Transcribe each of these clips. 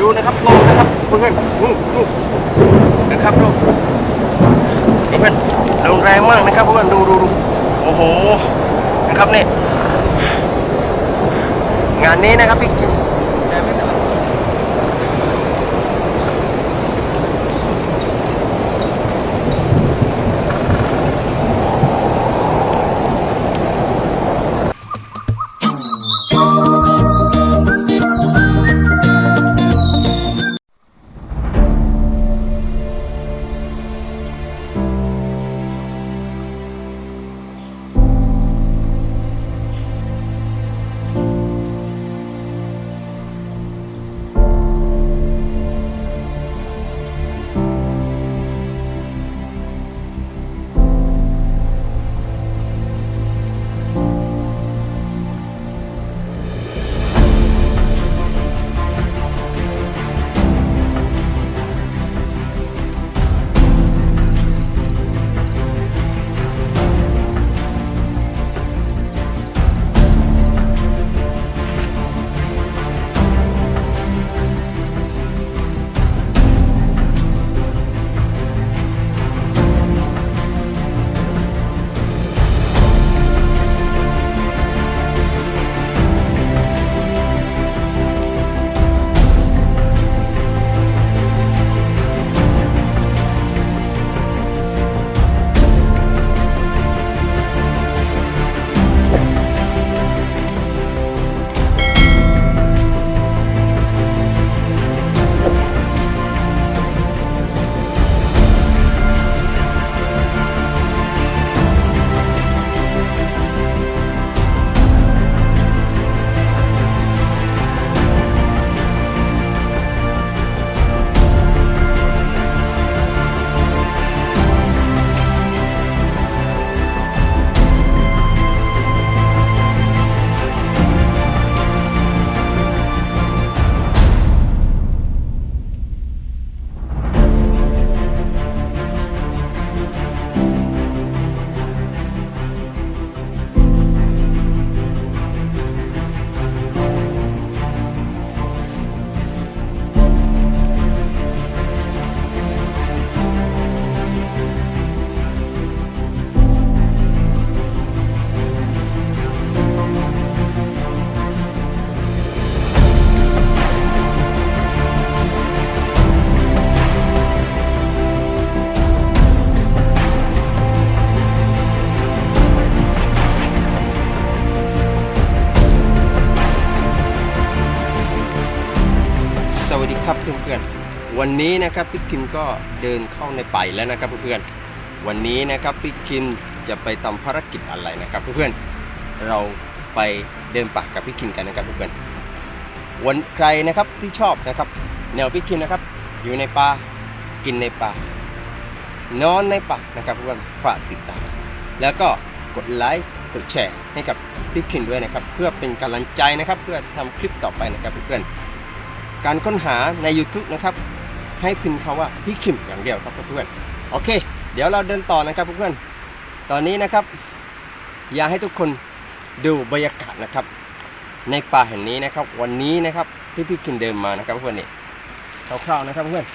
ดูนะครับลงนะครับเพื่อนๆนู่นนู่นะครับดูเพื่อนลงแรงมากนะครับเพื่อนดูดูดูโอ้โหนะครับนี่งานนี้นะครับพี่กิน วันนี้นะครับพี่คิมก็เดินเข้าในป่าแล้วนะครับเพื่อนๆวันนี้นะครับพี่คิมจะไปทำภารกิจอะไรนะครับเพื่อนๆเราไปเดินป่ากับพี่คิมกันนะครับเพื่อนๆวันใครนะครับที่ชอบนะครับ แนวพี่คิมนะครับ อยู่ในป่ากินในป่านอนในป่านะครับเพื่อนฝากติดตาม แล้วก็กดไลค์กดแชร์ให้กับพี่คิมด้วยนะครับ เพื่อเป็นกำลังใจนะครับ เพื่อทำคลิปต่อไปนะครับเพื่อนๆการค้นหาใน YouTube นะครับ ให้พิมพ์คาว่าพี่คิมอย่างเดียวครับเพื่อนๆโอเค เดี๋ยวเราเดินต่อนะครับเพื่อนๆตอนนี้นะครับ อยากให้ทุกคนดูบรรยากาศนะครับ ในป่าแห่งนี้นะครับ วันนี้นะครับที่พี่คิมเดินมานะครับเพื่อนๆนี่คร่าวๆนะครับเพื่อน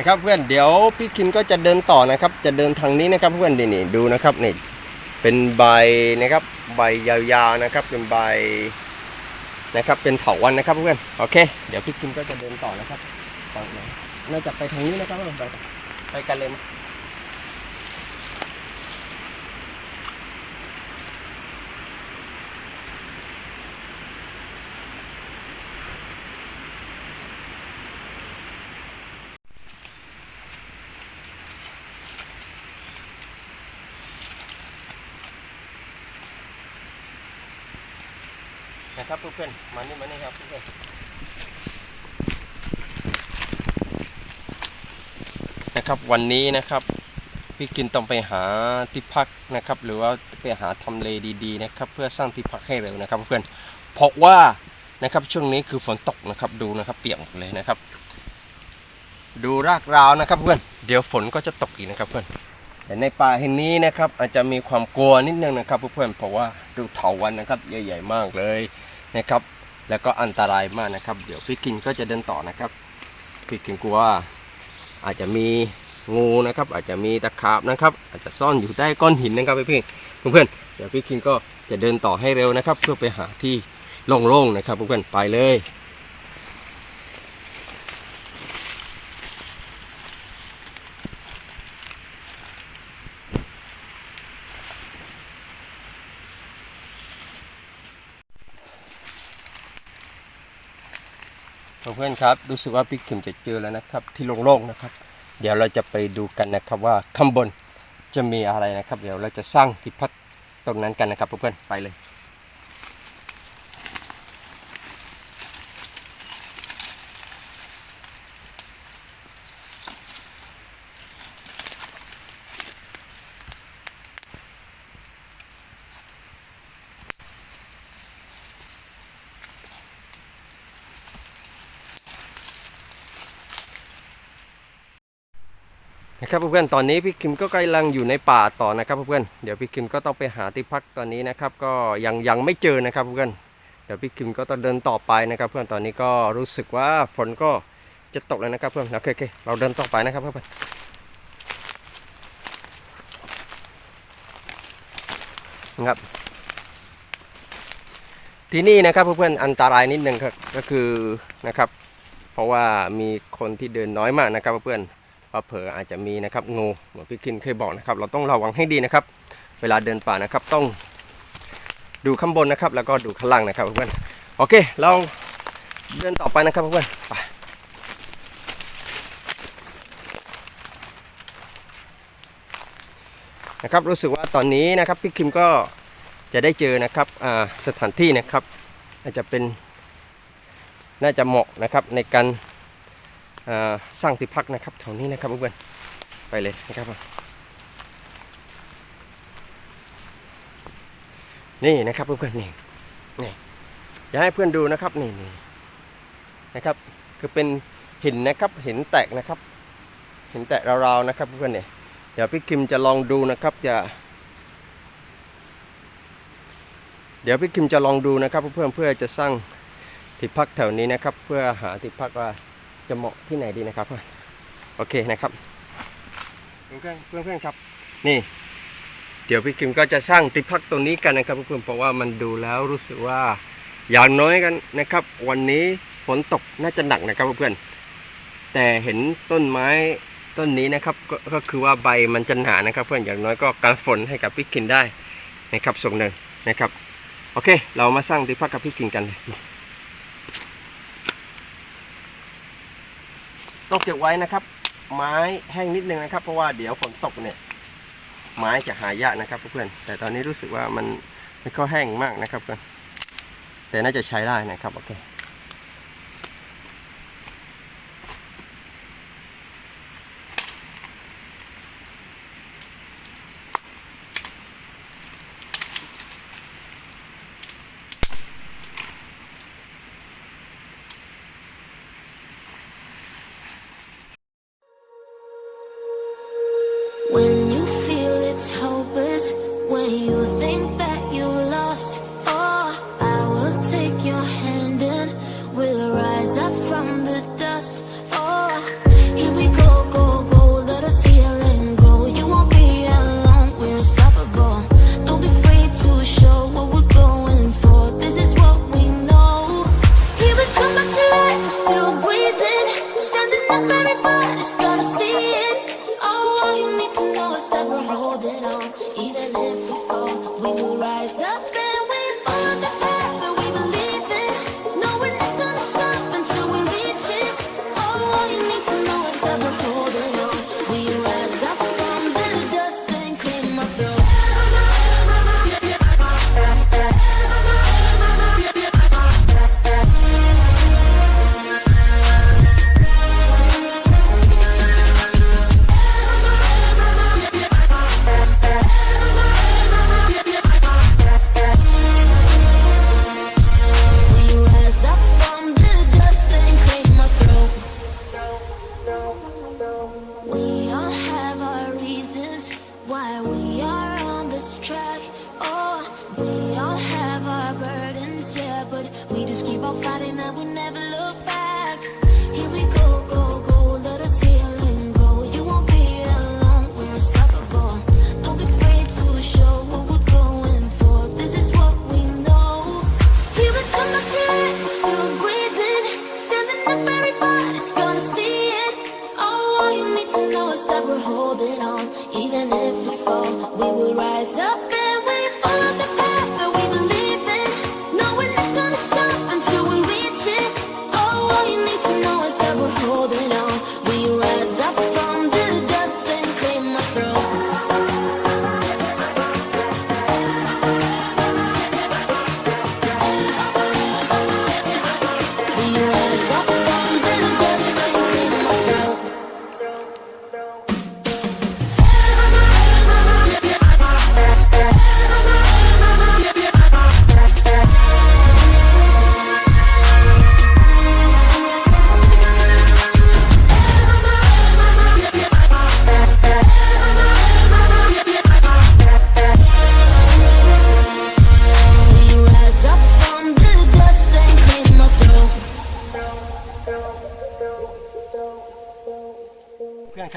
นะครับเพื่อนเดี๋ยวพี่คินก็จะเดินต่อนะครับ จะเดินทางนี้นะครับเพื่อนนี่นี่ดูนะครับนี่เป็นใบนะครับใบยาวๆนะครับเป็นใบนะครับเป็นเถาวันนะครับเพื่อนโอเค เดี๋ยวพี่คินก็จะเดินต่อนะครับฝั่งไหนน่าจะไปทางนี้นะครับเราไปไปกันเลยนะนะครับ เพื่อนๆมานี่มานี่ครับเพื่อนๆนะครับวันนี้นะครับพี่กินต้องไปหาที่พักนะครับ หรือว่าไปหาทำเลดีๆนะครับ เพื่อสร้างที่พักให้เร็วนะครับเพื่อนเพราะว่านะครับช่วงนี้คือฝนตกนะครับดูนะครับ เปียกหมดเลยนะครับ ดูรากราวนะครับเพื่อนเดี๋ยวฝนก็จะตกอีกนะครับเพื่อนแต่ในป่าแห่งนี้นะครับอาจจะมีความกลัวนิดนึงนะครับเพื่อนๆเพราะว่าดูเถาวันนะครับใหญ่ๆมากเลย นะครับ แล้วก็อันตรายมากนะครับ เดี๋ยวพี่กินก็จะเดินต่อนะครับพี่กินกลัวอาจจะมีงูนะครับ อาจจะมีตะขาบนะครับ อาจจะซ่อนอยู่ใต้ก้อนหินนะครับพี่เพื่อนเดี๋ยวพี่กินก็จะเดินต่อให้เร็วนะครับ เพื่อไปหาที่โล่งๆนะครับเพื่อนๆไปเลย เพื่อนๆครับรู้สึกว่าพี่ขิมจะเจอแล้วนะครับ ที่โล่งๆนะครับ เดี๋ยวเราจะไปดูกันนะครับว่าข้างบนจะมีอะไรนะครับ เดี๋ยวเราจะสร้างที่พักตรงนั้นกันนะครับเพื่อนๆไปเลย นะครับเพื่อนๆตอนนี้พี่คิมก็กำลังอยู่ในป่าต่อนะครับเพื่อนๆเดี๋ยวพี่คิมก็ต้องไปหาที่พักตอนนี้นะครับก็ยังยังไม่เจอนะครับเพื่อนเดี๋ยวพี่คิมก็ต้องเดินต่อไปนะครับ เพื่อนตอนนี้ก็รู้สึกว่าฝนก็จะตกแล้วนะครับเพื่อนโอเคโอเคเราเดินต่อไปนะครับเพื่อนครับที่นี่นะครับเพื่อนๆอันตรายนิดนึงครับก็คือนะครับ เพราะว่ามีคนที่เดินน้อยมากนะครับเพื่อนๆ เผลออาจจะมีนะครับงูเหมือนพี่คินเคยบอกนะครับ เราต้องระวังให้ดีนะครับ เวลาเดินป่านะครับต้องดูข้างบนนะครับ แล้วก็ดูข้างล่างนะครับเพื่อนโอเค เราเดินต่อไปนะครับเพื่อนไปนะครับรู้สึกว่าตอนนี้นะครับพี่คิมก็จะได้เจอนะครับสถานที่นะครับ อาจจะเป็นน่าจะเหมาะนะครับในการ สร้างที่พักนะครับแถวนี้นะครับเพื่อนไปเลยนะครับ นี่นะครับเพื่อนๆนี่นี่อยากให้เพื่อนดูนะครับนี่นี่นะครับ คือเป็นหินนะครับหินแตกนะครับหินแตกราวๆนะครับเพื่อนๆเนี่ยเดี๋ยวพี่คิมจะลองดูนะครับจะ เดี๋ยวพี่คิมจะลองดูนะครับ เพื่อนๆเพื่อจะสร้างที่พักแถวนี้นะครับ เพื่อหาที่พักว่า จะเหมาะที่ไหนดีนะครับ โอเคนะครับเพื่อนๆเพื่อนครับ นี่ เดี๋ยวพี่คิมก็จะสร้างติพักตรงนี้กันนะครับเพื่อนเพราะว่ามันดูแล้วรู้สึกว่าอย่างน้อยกันนะครับ วันนี้ฝนตกน่าจะหนักนะครับเพื่อนแต่เห็นต้นไม้ต้นนี้นะครับกก็คือว่าใบมันจะหนานะครับ เพื่อนอย่างน้อยก็การฝนให้กับพี่คินได้นะครับส่งหนึ่งนะครับ โอเค เรามาสร้างติพักกับพี่คินกันเลย ต้องเก็บไว้นะครับ ไม้แห้งนิดนึงนะครับ เพราะว่าเดี๋ยวฝนตกเนี่ย ไม้จะหายากนะครับเพื่อนแต่ตอนนี้รู้สึกว่ามันไม่ค่อยแห้งมากนะครับเพื่อนแต่น่าจะใช้ได้นะครับโอเค when you think that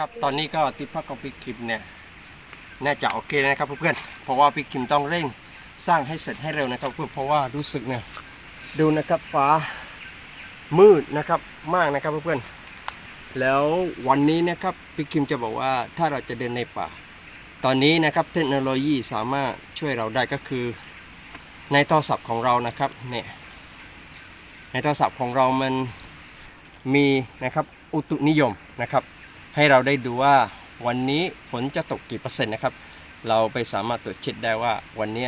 นๆครับ ตอนนี้ก็ติดพักของพี่คิมเนี่ยน่าจะโอเคนะครับเพื่อนๆเพราะว่าพี่คิมต้องเร่งสร้างให้เสร็จให้เร็วนะครับเพื่อนเพราะว่ารู้สึกเนี่ยดูนะครับฟ้ามืดนะครับมากนะครับเพื่อนๆแล้ววันนี้นะครับพี่คิมจะบอกว่าถ้าเราจะเดินในป่า ตอนนี้นะครับเทคโนโลยีสามารถช่วยเราได้ก็คือ ในโทรศัพท์ของเรานะครับเนี่ยในโทรศัพท์ของเรามันมีนะครับอุตุนิยมนะครับ ให้เราได้ดูว่าวันนี้ฝนจะตกกี่เปอร์เซ็นต์นะครับ เราไปสามารถตรวจเช็คได้ว่าวันนี้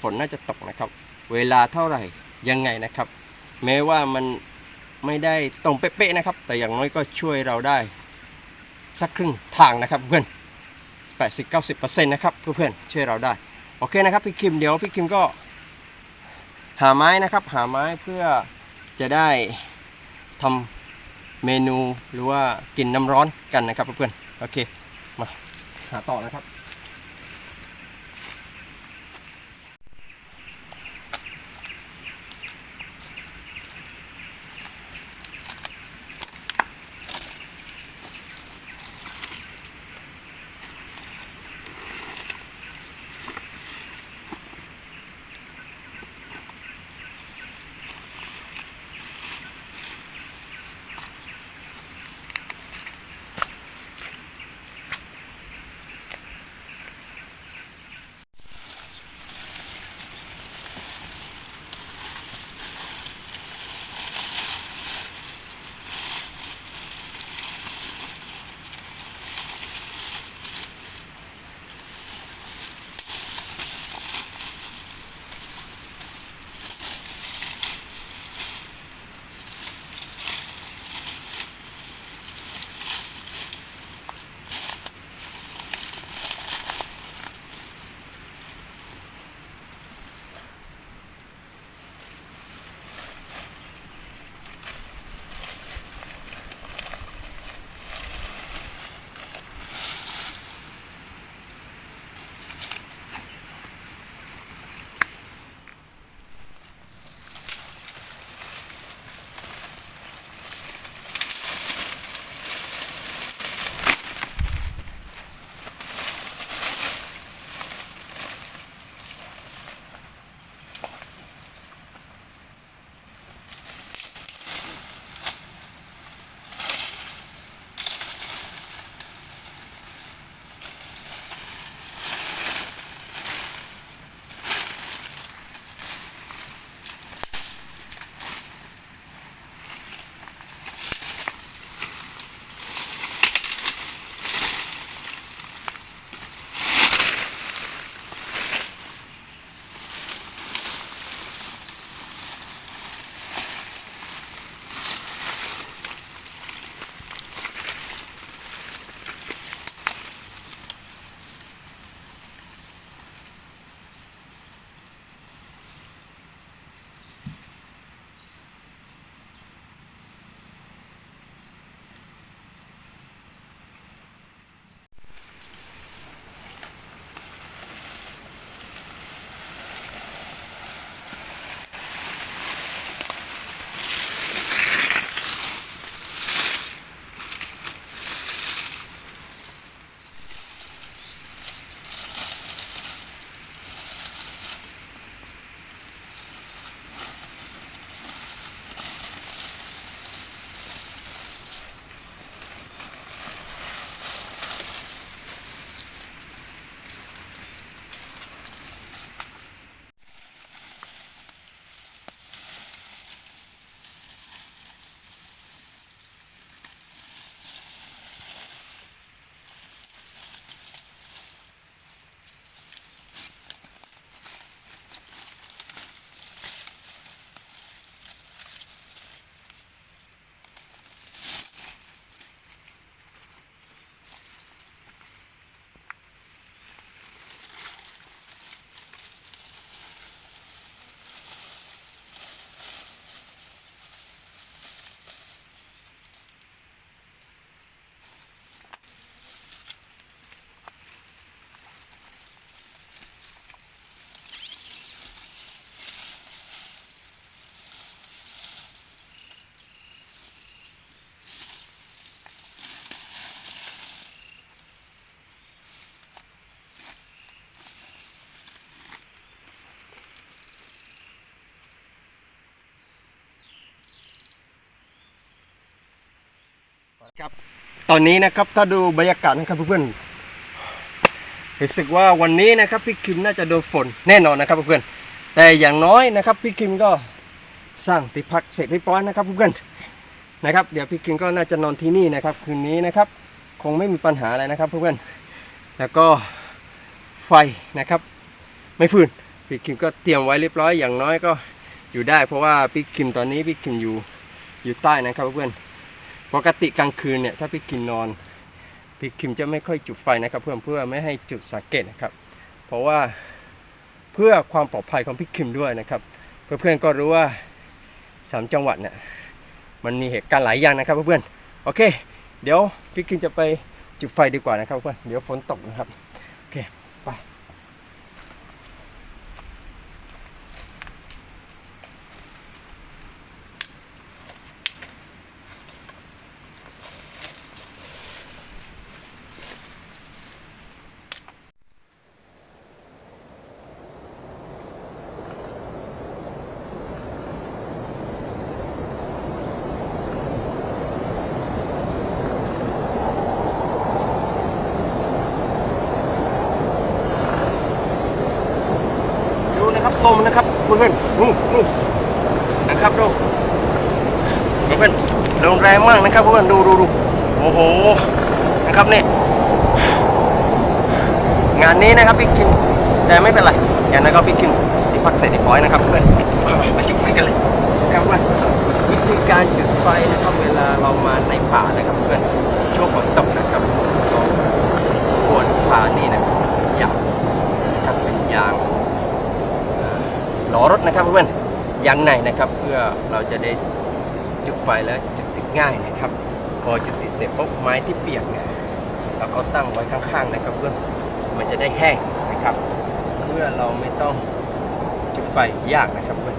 ฝนน่าจะตกนะครับ เวลาเท่าไหร่ยังไงนะครับ แม้ว่ามันไม่ได้ตรงเป๊ะๆนะครับ แต่อย่างน้อยก็ช่วยเราได้ สักครึ่งทางนะครับเพื่อน80-90%นะครับเพื่อนๆช่วยเราได้ โอเคนะครับพี่คิมเดี๋ยวพี่คิมก็หาไม้นะครับ หาไม้เพื่อจะได้ทำ เมนูหรือว่ากินน้ำร้อนกันนะครับเพื่อนๆโอเคมาหาต่อนะครับ ครับตอนนี้นะครับถ้าดูบรรยากาศนะครับเพื่อนๆรู้สึกว่าวันนี้นะครับพี่คิมน่าจะโดนฝนแน่นอนนะครับเพื่อนๆแต่อย่างน้อยนะครับพี่คิมก็สร้างที่พักเสร็จเรียบร้อยนะครับเพื่อนๆนะครับ เดี๋ยวพี่คิมก็น่าจะนอนที่นี่นะครับคืนนี้นะครับ คงไม่มีปัญหาอะไรนะครับเพื่อนๆแล้วก็ไฟนะครับ ไม่ฟืนพี่คิมก็เตรียมไว้เรียบร้อยอย่างน้อยก็อยู่ได้ เพราะว่าพี่คิมตอนนี้พี่คิมอยู่อยู่ใต้นะครับเพื่อนๆ ปกติกลางคืนเนี่ยถ้าพี่คิมนอนพี่คิมจะไม่ค่อยจุดไฟนะครับ เพื่อนเพื่อไม่ให้จุดสังเกตนะครับ เพราะว่าเพื่อความปลอดภัยของพี่คิมด้วยนะครับ เพื่อนๆก็รู้ว่าสามจังหวัดเนี่ยมันมีเหตุการณ์หลายอย่างนะครับเพื่อนๆโอเค เดี๋ยวพี่คิมจะไปจุดไฟดีกว่านะครับเพื่อนเดี๋ยวฝนตกนะครับโอเคไป ดูนะครับลมนะครับเพื่อนนู่นนู่นนะครับดูเพื่อนลมแรงมากนะครับเพื่อนดูดูดูโอ้โหนะครับเนี่ยงานนี้นะครับพี่คิมแต่ไม่เป็นไรอย่างนั้นก็พี่คิมที่พักเสร็จเรียบร้อยนะครับเพื่อนมาจุดไฟกันเลยนะครับเพื่อนวิธีการจุดไฟนะครับเวลาเรามาในป่านะครับเพื่อนช่วงฝนตกนะครับเราควรพานี่นะครับยางนะครับเป็นยาง ล้อรถ นะครับเพื่อนยางในนะครับ เพื่อเราจะได้จุดไฟแล้วจุดติดง่ายนะครับ พอจุดติดเสร็จปุ๊บไม้ที่เปียกเนี่ยเราก็ตั้งไว้ข้างๆนะครับเพื่อนมันจะได้แห้งนะครับ เพื่อเราไม่ต้องจุดไฟยากนะครับเพื่อน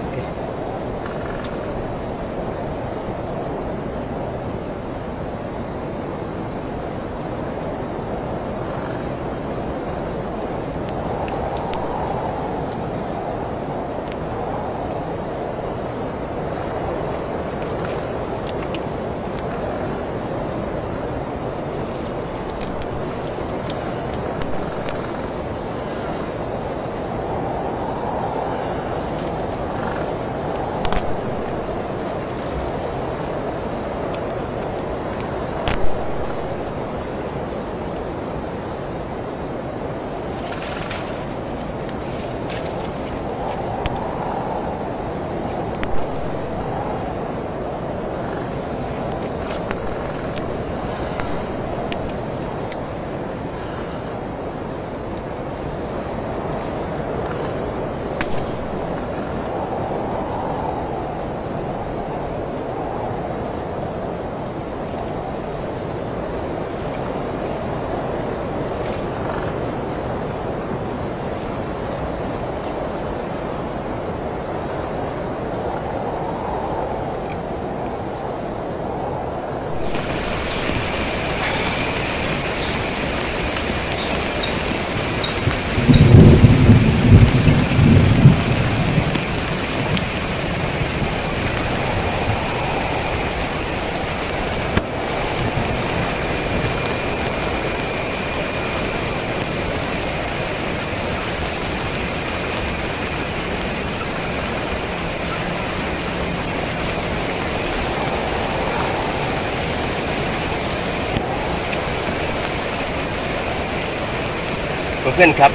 เพื่อนครับ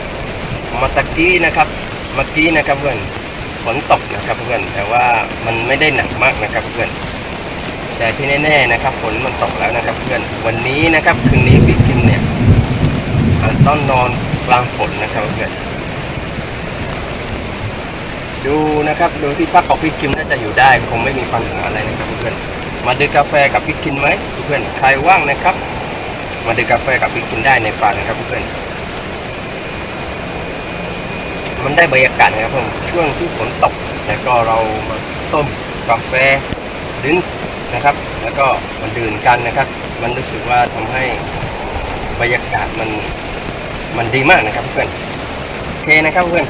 มาตะกี้นะครับเมื่อกี้นะครับเพื่อนฝนตกนะครับเพื่อนแต่ว่ามันไม่ได้หนักมากนะครับเพื่อน แต่ที่แน่ๆนะครับฝนมันตกแล้วนะครับเพื่อนวันนี้นะครับคืนนี้พี่คิมเนี่ยต้องนอนกลางฝนนะครับเพื่อนดูนะครับดูที่พักของพี่คิมน่าจะอยู่ได้คงไม่มีปัญหาอะไรนะครับเพื่อนมาดื่มกาแฟกับพี่คิมไหมเพื่อนใครว่างนะครับ มาดื่มกาแฟกับพี่คิมได้ในป่านะครับเพื่อน มันได้บรรยากาศนะครับผมช่วงที่ฝนตกแล้วก็เรามาต้มกาแฟดื่มนะครับ แล้วก็มาดื่มกันนะครับ มันรู้สึกว่าทำให้บรรยากาศมันมันดีมากนะครับเพื่อนโอเคนะครับเพื่อน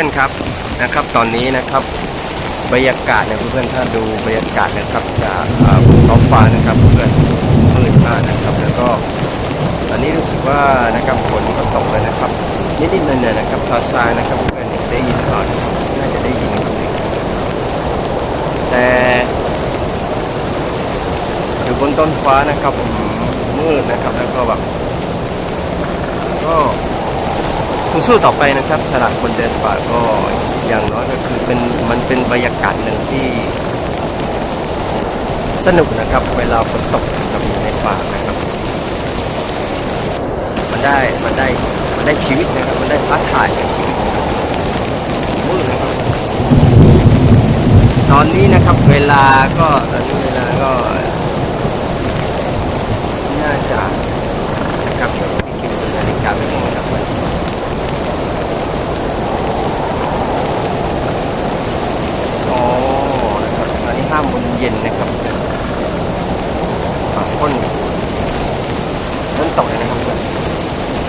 พื่อนๆครับนะครับ ตอนนี้นะครับบรรยากาศเนี่ยเพื่อนๆถ้าดูบรรยากาศนะครับจากบนท้องฟ้านะครับเพื่อนมืดมากนะครับ แล้วก็ตอนนี้รู้สึกว่านะครับฝนก็ตกเลยนะครับนิดๆหน่อยๆนะครับทาซายนะครับเพื่อนได้ยินหรือเปล่าน่าจะได้ยินนะครับแต่อยู่บนต้นฟ้านะครับผมมืดนะครับแล้วก็แบบก็ สู้ๆต่อไปนะครับสำหรับคนเดินป่าก็อย่างน้อยก็คือเป็นมันเป็นบรรยากาศหนึ่งที่ สนุกนะครับ เวลาฝนตกนะครับอยู่ในป่านะครับ มันได้มันได้มันได้ชีวิตนะครับ มันได้ท้าทายกับชีวิตนะครับมืดนะครับตอนนี้นะครับเวลาก็ตอนนี้เวลาก็ น่าจะนะครับที่คิดดูนาฬิกาไม่มองนะครับมันอ๋อนะครับตอนนี้ห้าโมงเย็นนะครับฝากต้นต้นตกเลยนะครับเพื่อน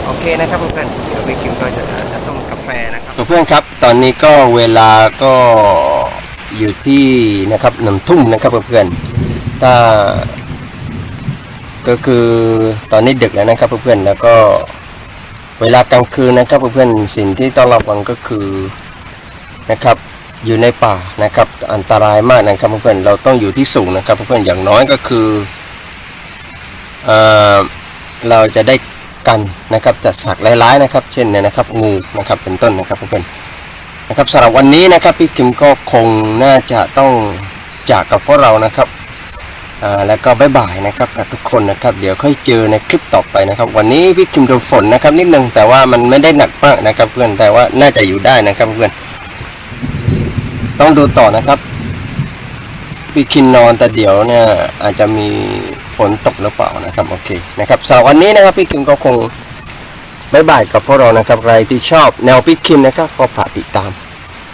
โอ เคนะครับเพื่อนเดี๋ยวไปกินก็จะจะต้มกาแฟนะครับเพื่อนครับตอนนี้ก็เวลาก็อยู่ที่นะครับหนึ่งทุ่มนะครับเพื่อนๆถ้าก็คือตอนนี้ดึกแล้วนะครับเพื่อนๆแล้วก็เวลากลางคืนนะครับเพื่อนๆสิ่งที่ต้องระวังก็คือนะครับอยู่ในป่านะครับอันตรายมากนะครับเพื่อนๆเราต้องอยู่ที่สูงนะครับเพื่อนๆอย่างน้อยก็คือเอ่อเราจะได้ กันนะครับจากสัตว์ร้ายๆนะครับ เช่นเนี่ยนะครับงูนะครับเป็นต้นนะครับเพื่อนๆนะครับสำหรับวันนี้นะครับพี่คิมก็คงน่าจะต้องจากกับพวกเรานะครับแล้วก็บายบายนะครับกับทุกคนนะครับเดี๋ยวค่อยเจอในคลิปต่อไปนะครับ วันนี้พี่คิมโดนฝนนะครับนิดนึงแต่ว่ามันไม่ได้หนักมากนะครับเพื่อนแต่ว่าน่าจะอยู่ได้นะครับเพื่อนต้องดูต่อนะครับพี่คิมนอนแต่เดี๋ยวเนี่ยอาจจะมี นตกหรือเปล่านะครับโอเคนะครับสำหรับวันนี้นะครับพี่คิมก็คงบายบายกับพวกเรานะครับใครที่ชอบแนวพี่คิมนะครับก็ฝากติดตาม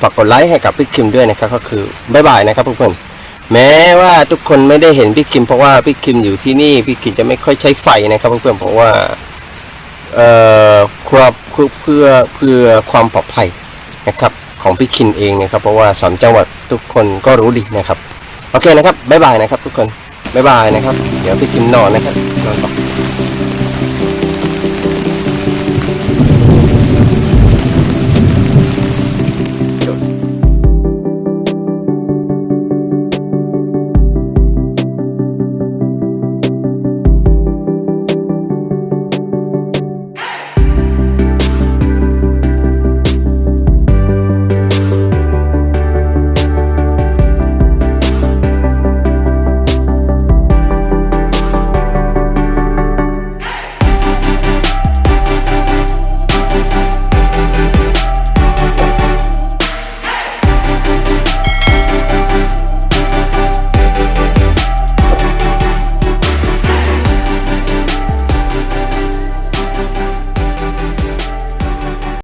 ฝากกดไลค์ให้กับพี่คิมด้วยนะครับก็คือบายบายนะครับเพื่อนๆแม้ว่าทุกคนไม่ได้เห็นพี่คิมเพราะว่าพี่คิมอยู่ที่นี่พี่คิมจะไม่ค่อยใช้ไฟนะครับเพื่อนๆเพราะว่าเอ่อความเพื่อเพื่อเพื่อความปลอดภัยนะครับของพี่คิมเองนะครับเพราะว่าสามจังหวัดทุกคนก็รู้ดีนะครับโอเคนะครับบ๊ายบายนะครับทุกคน บ๊ายบายนะครับ เดี๋ยวไปกินนอนนะครับนอนต่อ